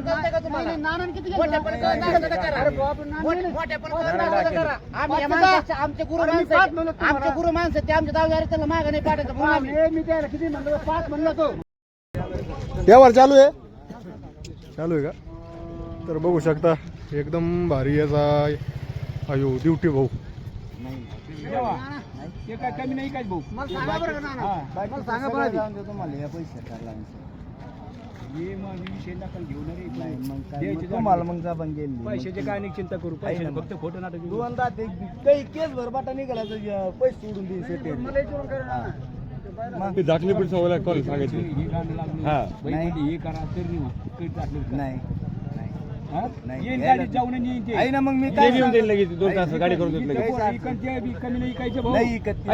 कळतंय का तुम्हाला? नानांनी किती मोठ्या पण कळत करा. मोठ्या पण करा. आम्ही या माणसाचे- आमचे गुरु माणसं आहेत. आमचे गुरु माणसं आहेत, ते आमच्या दावदारी त्याला मागं नाही पाठायचं म्हणून आम्ही हे मी त्याला किती म्हणलो? पाच म्हणलो तो. व्यवहार चालू आहे? चालू आहे का? तर बघू शकता एकदम भारी याचा अयो ड्युटी भाऊ. कमी नाही काय भाऊ? मला सांगा बरं का नाना? मला सांगा बरं आधी. ये मग विषय. तुम्हाला जबान गेली. पैशाची काय नाही चिंता करू. पैसे फक्त खोटं नाटक घेऊ. दोनदा ते काही केस भरबाटा निघाला पैसे सोडून देईन नाना. दाखली पण सवय कॉल सांगायची? हे लागलं. हा. करा तर नाही? नाही. हा? ना मग मी काय येऊन देईल लगेच दोन तास गाडी करून लगेच बी कमी नाही. इकायचे भाऊ. नाही इकत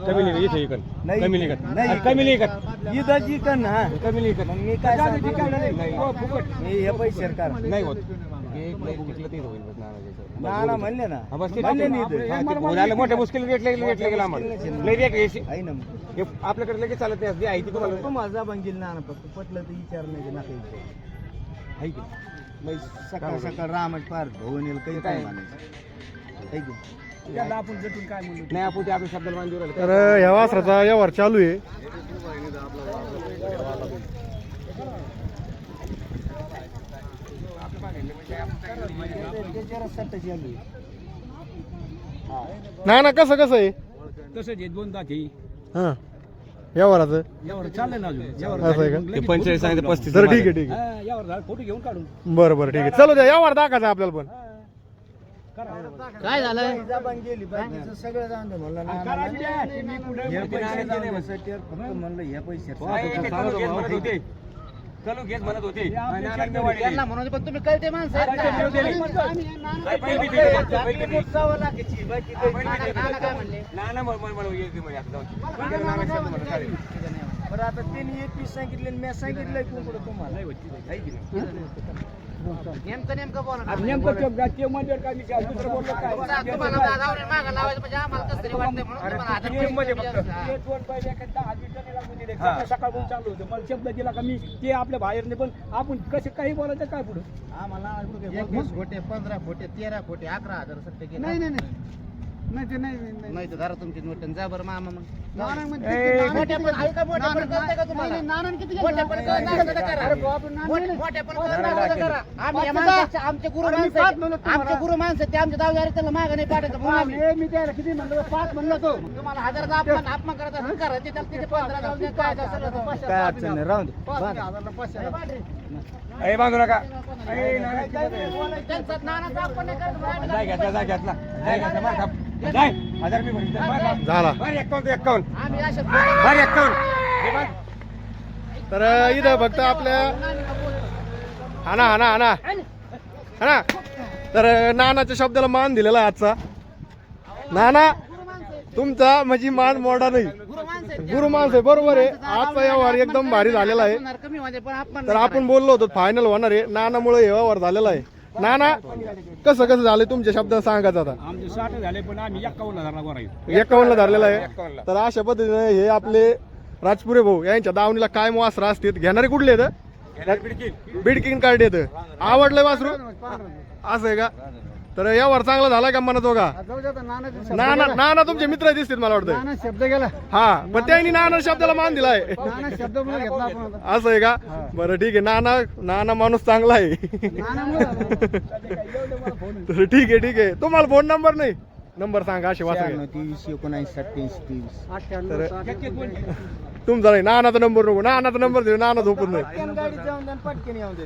ते इथे कमी नाही इथे नाही. कमी नाही इकत नाही. अरे कमी नाही इदाची कण हा कमी नाही इकत मग मी काय जाऊ दे, सांगतो? ते काय नाही. हो, फुकट. मी हे पैसे सरकार नाही होत. एक नाही टिकलं तेच होईल बस नानाच्या ना ना म्हणले ना. हा, बस ते म्हणले टिकलं. नाही इथं. हा, ते बोलायला मोठ्या मुश्किल रेट लागेल रेट लागेल आम्हाला. रेट आहे. ना मग. हे आपल्याकडे लगेच चालत नाही आहे ती तुम्हाला. तुम्हाला जबान गेली ना ना फक्त पटलं तर विचार नाही नका विचार आहे की बाई, सकाळ सकाळ रामच पार धुवून येईल काही काय? म्हणायचं. आहे की? त्याला आपण जटून काय म्हणलो नाही आपण ते आपल्या शब्दाला मान देऊ राहिलो. तर ह्या वासराचा व्यवहार चालू आहे त्याच्यावर सट्टाची आली ना ना कसं कसं आहे तसंच आहे दोन दात हे. व्यवहाराचं यावर चाललंय ना अजून यावर असं आहे का? झालं. लगेच पंचेचाळीस फोटो सांगितलं. पस्तीस तर ठीक आहे ठीक आहे हा, यावर फोटो घेऊन काढून बरं बरं ठीक आहे चलो द्या व्यवहार दाखवायचा आपल्याला पण काय झालं जबान गेली बाकीचं सगळं जाऊन दे म्हणलं ना, ना, ना. हे पैसे जाऊन दे. फक्त हे पैसे घेत म्हणत होते हे. त्यांना म्हणून पण तुम्ही कळते माणसं आहेत का? आम्ही बाकी काही आता. बरं त्यांनी एकवीस सांगितले आणि मी सांगितलंय कोण तुम्हाला नाही होत तिथे. आहे की नाही? नेमकं नेमकं बोला नेमकं ते म्हणल्यावर काय मी काय दुसरं बोललो काय? तुम्हाला मागं लावायचं म्हणजे आम्हाला कसं तरी वाटतंय म्हणून तुम्हाला मध्ये रुपये फक्त दोन पहिले दहा लागून दिले. सकाळपासून चालू होतं. मला शब्द दिला का मी? ते आपल्या बाहेरने पण आपण कसे काही बोलायचं काय पुढे? एकवीस खोटे पंधरा खोटे तेरा खोटे अकरा हजार सत्य गेले. नाही नाही. नाही नाही ते नाही नाही, नाही नाही तर धरा तुमची नोट आणि जा बरं मामा मग नाना म्हणते ए, की नाना मोठ्या किती- पण ऐका मोठ्या पण कळतंय का तुम्हाला? नाही, नाही, नानांनी किती घेतलं? मोठ्या पण कळत असलं तर करा. अरे बाप रे, नाना मोठ- नाही. मोठ्या पण कळत असलं तर करा. आम्ही या पाच माणसाचे- आमचे गुरु अरे मी माणसं पाच आहेत. म्हणलो तुम्हाला. आमचे गुरु माणसं आहेत, ते आमच्या दावदारी त्याला मागं नाही पाठायचं म्हणून आम्ही मी त्याला किती म्हणलो पाच म्हणलो तो तुम्हाला हजाराचा अपमान अपमान करत असेल करा ते त्याला तिथे पंधरा जाऊन द्या, काय असेल तर पाचशे काय अडचण नाही राहून दे पाच हजारला पाचशे ए, बांधू नका. घेतला घेतला. हजार. झाला. बरं एक्कावन्न ते एक्कावन्न आम्ही अशा बरं एक्कावन्न हे. तर इथं फक्त आपल्या हाना हाना हाना. हाना. तर नानाच्या शब्दाला मान दिलेला आजचा. नाना तुमचा म्हणजे मान मोडा नाही. गुरु माणसं आहे बरोबर आहे. आजचा व्यवहार एकदम भारी झालेला आहे. कमी पण तर आपण बोललो होतो फायनल होणार आहे. नानामुळे हे व्यवहार झालेला आहे. नाना कसं कसं झालं तुमच्या शब्दात सांगायचं आता? आमचे साठ झाले पण आम्ही हजारला एकावन्नला धरलेला आहे. तर अशा पद्धतीने हे आपले राजपुरे भाऊ यांच्या दावणीला काय वासरा असतात घेणारे कुठले आहेत? बिडकिन. कार्ड येत आवडलंय वासरू? असं आहे का? तर यावर चांगला झाला का म्हणत बघा जाऊ दे आता नानाचा शब्द नाना गेला. नाना तुमचे मित्र दिसतील मला वाटतं नाना शब्द गेला. हा पण त्यांनी नाना शब्दाला मान दिलाय. नाना शब्द म्हणून घेतला आपण आता. असं आहे का? बरं ठीक आहे. नाना नाना माणूस चांगला आहे. तर ठीक आहे ठीक आहे. तुम्हाला फोन नंबर नाही? नंबर सांगा असे वाचा तेवीस एकोणऐंशी सत्याऐंशी अठ्ठ्याण्णव, साठ. तुमचा नाही नानाचा नंबर नको. नानाचा नंबर देऊ नाना झोपून नाही गाडीत जाऊन द्या आणि पटकन येऊन दे